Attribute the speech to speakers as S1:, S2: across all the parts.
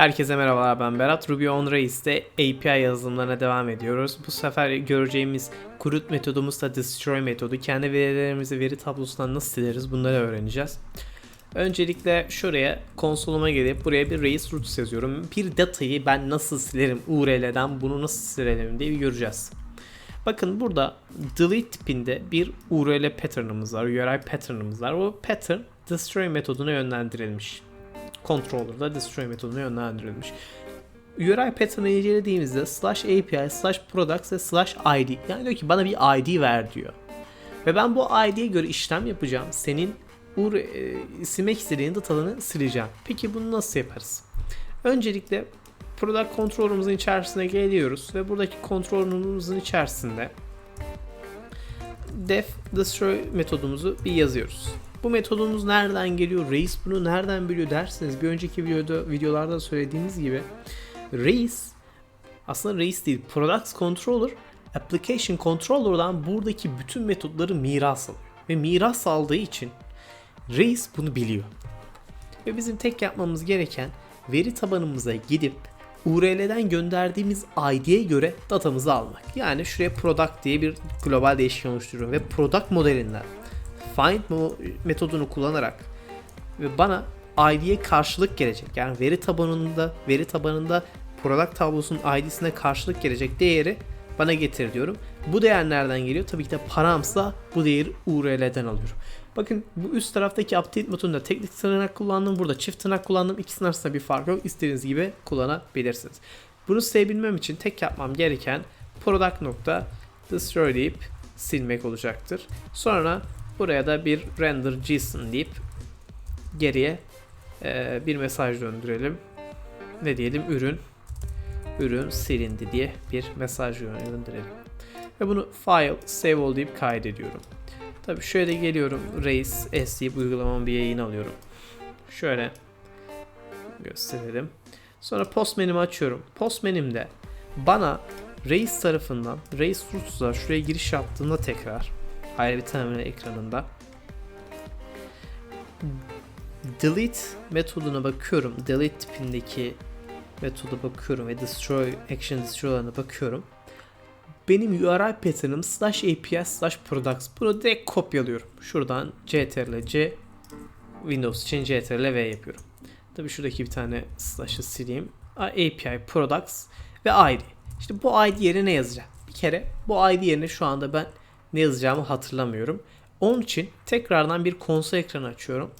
S1: Herkese merhabalar ben Berat. Ruby on Rails'te API yazılımlarına devam ediyoruz. Bu sefer göreceğimiz kurut metodumuz da destroy metodu. Kendi verilerimizi veri tablosundan nasıl sileriz bunları öğreneceğiz. Öncelikle şuraya konsoluma gelip buraya bir race roots yazıyorum. Bir datayı ben nasıl silerim URL'den bunu nasıl silerim diye göreceğiz. Bakın burada delete tipinde bir URL pattern'ımız var, URI pattern'ımız var. Bu pattern destroy metoduna yönlendirilmiş. Controller'da destroy metoduna yönlendirilmiş. URI pattern'ı incelediğimizde slash API, slash products ve slash ID. Yani diyor ki bana bir ID ver diyor. Ve ben bu ID'ye göre işlem yapacağım. Senin UR e, silmek istediğin datalarını sileceğim. Peki bunu nasıl yaparız? Öncelikle product controller'ımızın içerisine geliyoruz ve buradaki controller'ımızın içerisinde def destroy metodumuzu bir yazıyoruz. Bu metodumuz nereden geliyor? Reis bunu nereden biliyor derseniz bir önceki videoda videolarda söylediğimiz gibi Reis aslında Reis değil Products Controller Application Controller'dan buradaki bütün metotları miras alıyor. Ve miras aldığı için Reis bunu biliyor. Ve bizim tek yapmamız gereken veri tabanımıza gidip URL'den gönderdiğimiz ID'ye göre datamızı almak. Yani şuraya product diye bir global değişken oluşturuyorum ve product modelinden find metodunu kullanarak ve bana ID'ye karşılık gelecek. Yani veri tabanında veri tabanında product tablosunun ID'sine karşılık gelecek değeri bana getir diyorum. Bu değer nereden geliyor? Tabii ki de paramsa bu değeri URL'den alıyorum. Bakın bu üst taraftaki update metodunda teknik tırnak kullandım. Burada çift tırnak kullandım. İkisinin arasında bir fark yok. İstediğiniz gibi kullanabilirsiniz. Bunu silebilmem için tek yapmam gereken product nokta destroy deyip silmek olacaktır. Sonra buraya da bir render JSON deyip geriye e, bir mesaj döndürelim. Ne diyelim? Ürün ürün silindi diye bir mesaj gönderelim. Ve bunu file save ol deyip kaydediyorum. Tabi şöyle geliyorum. Race S deyip uygulamamı bir yayın alıyorum. Şöyle gösterelim. Sonra post menümü açıyorum. Post menümde bana Race tarafından Race Roots'a şuraya giriş yaptığımda tekrar ayrı bir terminal ekranında delete metoduna bakıyorum. Delete tipindeki metoda bakıyorum ve destroy action destroy'larına bakıyorum. Benim URL pattern'ım slash API slash products. Bunu direkt kopyalıyorum. Şuradan CTRL C Windows için CTRL V yapıyorum. Tabi şuradaki bir tane slash'ı sileyim. API products ve ID. İşte bu ID yerine ne yazacağım? Bir kere bu ID yerine şu anda ben ne yazacağımı hatırlamıyorum. Onun için tekrardan bir konsol ekranı açıyorum.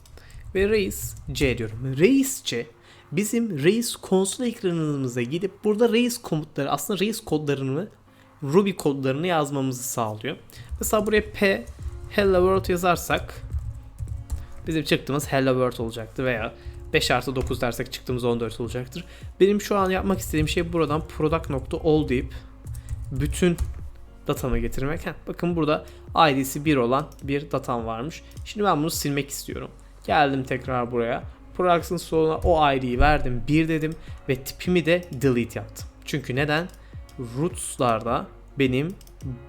S1: Ve Reis C diyorum. Reis C bizim Reis konsol ekranımıza gidip burada Reis komutları aslında Reis kodlarını Ruby kodlarını yazmamızı sağlıyor. Mesela buraya P Hello World yazarsak bizim çıktığımız Hello World olacaktı veya 5 artı 9 dersek çıktığımız 14 olacaktır. Benim şu an yapmak istediğim şey buradan product.all deyip bütün datamı getirmek. Heh, bakın burada ID'si 1 olan bir datam varmış. Şimdi ben bunu silmek istiyorum. Geldim tekrar buraya. Products'ın sonuna o ID'yi verdim 1 dedim ve tipimi de delete yaptım. Çünkü neden? Roots'larda benim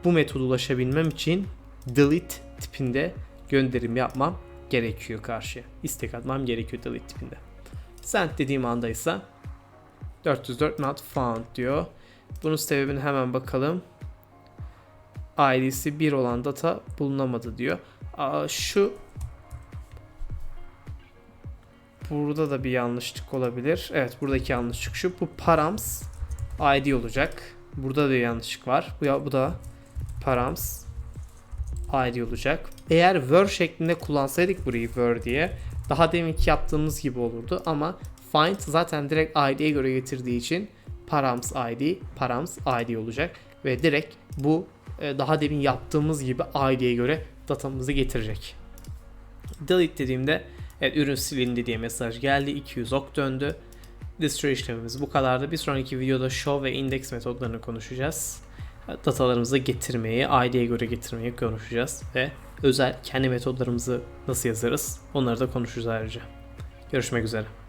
S1: bu metoda ulaşabilmem için delete tipinde gönderim yapmam gerekiyor karşıya. İstek atmam gerekiyor delete tipinde. Send dediğim anda ise 404 not found diyor. Bunun sebebini hemen bakalım. ID'si 1 olan data bulunamadı diyor. Şu burada da bir yanlışlık olabilir. Evet buradaki yanlışlık şu. Bu params ID olacak. Burada da yanlışlık var. Bu, ya, bu da params ID olacak. Eğer word şeklinde kullansaydık burayı word diye daha deminki yaptığımız gibi olurdu ama find zaten direkt ID'ye göre getirdiği için params ID params ID olacak ve direkt bu daha demin yaptığımız gibi ID'ye göre datamızı getirecek. Delete dediğimde evet ürün silindi diye mesaj geldi. 200 ok döndü. Destroy işlemimiz bu kadardı. Bir sonraki videoda show ve index metodlarını konuşacağız. Datalarımızı getirmeyi, ID'ye göre getirmeyi konuşacağız ve özel kendi metodlarımızı nasıl yazarız onları da konuşacağız ayrıca. Görüşmek üzere.